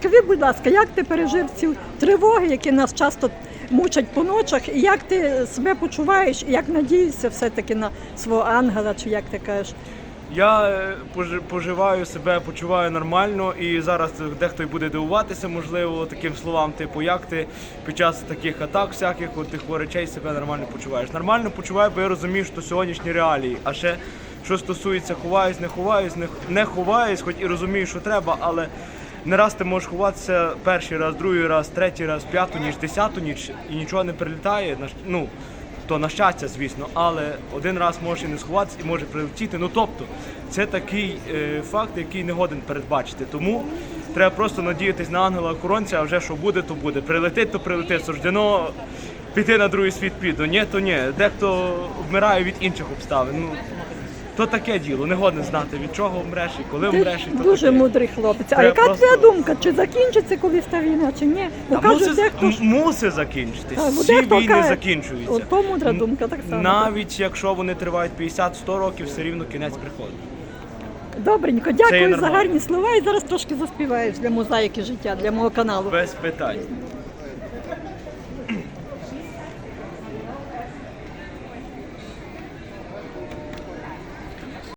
Скажи, будь ласка, як ти пережив ці тривоги, які нас часто мучать по ночах, і як ти себе почуваєш, і як надієшся все-таки на свого ангела, чи як ти кажеш? Я е, поживаю себе, почуваю нормально, і зараз дехто й буде дивуватися, можливо, таким словам, типу, як ти під час таких атак, всяких тих речей себе нормально почуваєш. Нормально почуваю, бо я розумію, що сьогоднішні реалії. А ще що стосується ховаюсь, не ховаюсь, не, не ховаюсь, хоч і розумію, що треба, але не раз ти можеш ховатися перший раз, другий раз, третій раз, п'яту ніч, десяту ніч, і нічого не прилітає. Ну, то на щастя, звісно, але один раз може і не сховатися і може прилетіти. Ну тобто, це такий е, факт, який не годен передбачити. Тому треба просто надіятись на ангела охоронця, а вже що буде, то буде. Прилетить, то прилетить. Суждено піти на другий світ піду. Ні, то ні. Дехто вмирає від інших обставин. Ну то таке діло, не годен знати від чого вмреш і коли Ти вмреш. І то дуже таке. мудрий хлопець. А Треба яка просто- твоя думка? Чи закінчиться колись та війна, чи ні? Бо А кажуть, мусить, дехто ж мусить закінчитись. Бо Всі дехто війни каже, закінчуються. от то мудра думка так само. Навіть якщо вони тривають 50-100 років, все рівно кінець приходить. Добренько, дякую за нормально. гарні слова. І зараз трошки заспіваєш для мозаїки життя, для мого каналу. Без питань.